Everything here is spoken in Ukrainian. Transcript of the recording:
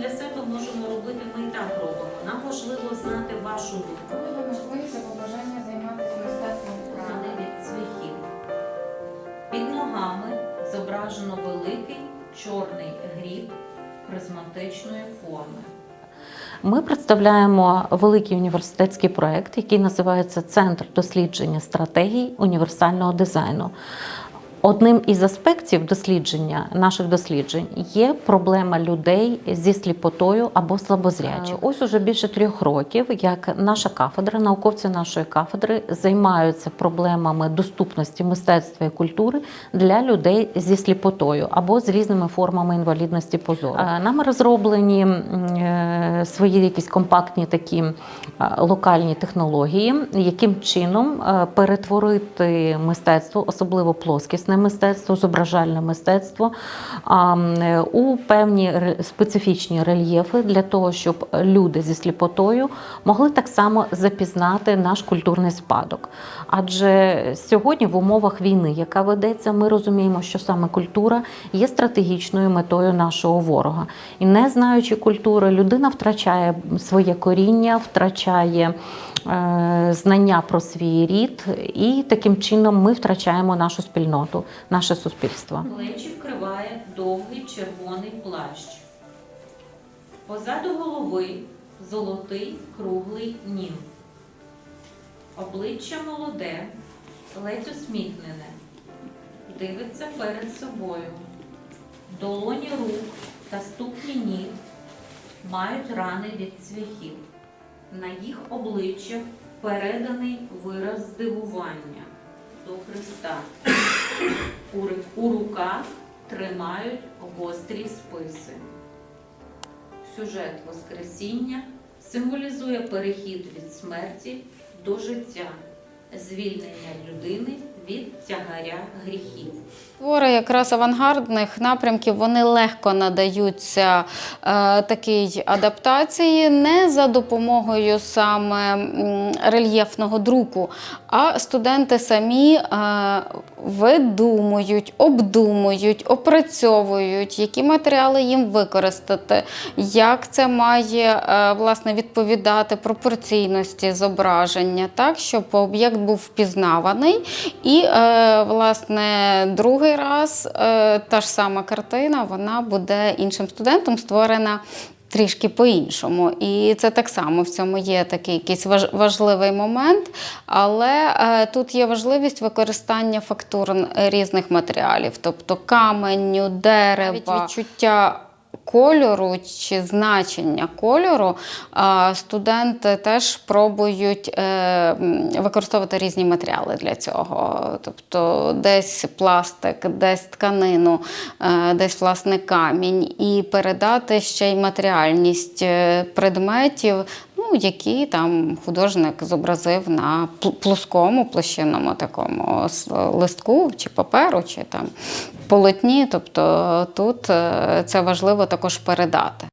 для себе можемо робити, ми і так робимо. Нам важливо знати вашу думку. Коли можливість або бажання займатися мистецтвом від цвяхів. Під ногами зображено великий чорний гріб призматичної форми. Ми представляємо великий університетський проект, який називається Центр дослідження стратегій універсального дизайну. Одним із аспектів дослідження наших досліджень є проблема людей зі сліпотою або слабозрячих. Ось уже більше трьох років, як наша кафедра, науковці нашої кафедри займаються проблемами доступності мистецтва і культури для людей зі сліпотою або з різними формами інвалідності позору. Нами розроблені е, свої якісь компактні такі е, локальні технології, яким чином е, перетворити мистецтво, особливо плоскісне мистецтво, зображальне мистецтво, у певні специфічні рельєфи для того, щоб люди зі сліпотою могли так само запізнати наш культурний спадок. Адже сьогодні в умовах війни, яка ведеться, ми розуміємо, що саме культура є стратегічною метою нашого ворога. І не знаючи культури, людина втрачає своє коріння, втрачає знання про свій рід, і таким чином ми втрачаємо нашу спільноту, наше суспільство. Плечі вкриває довгий червоний плащ. Позаду голови золотий круглий нім. Обличчя молоде, ледь усміхнене, дивиться перед собою. Долоні рук та ступні ніг мають рани від цвяхів. На їх обличчях переданий вираз здивування до Христа. У, руках тримають гострі списи. Сюжет Воскресіння символізує перехід від смерті до життя, звільнення людини від тягаря гріхів. Твори якраз авангардних напрямків вони легко надаються е, такій адаптації не за допомогою саме рельєфного друку, а студенти самі е, видумують, обдумують, опрацьовують, які матеріали їм використати, як це має е, власне відповідати пропорційності зображення, так щоб об'єкт був впізнаваний. І е, власне другий раз е, та ж сама картина вона буде іншим студентом створена. Трішки по-іншому. І це так само в цьому є такий якийсь важ- важливий момент, але е, тут є важливість використання фактур різних матеріалів, тобто каменю, дерева, відчуття кольору чи значення кольору студенти теж пробують е, використовувати різні матеріали для цього. Тобто десь пластик, десь тканину, е, десь власне камінь, і передати ще й матеріальність е, предметів. Ну, які там художник зобразив на пл- плоскому площинному такому листку чи паперу, чи там полотні. Тобто тут е, це важливо також передати.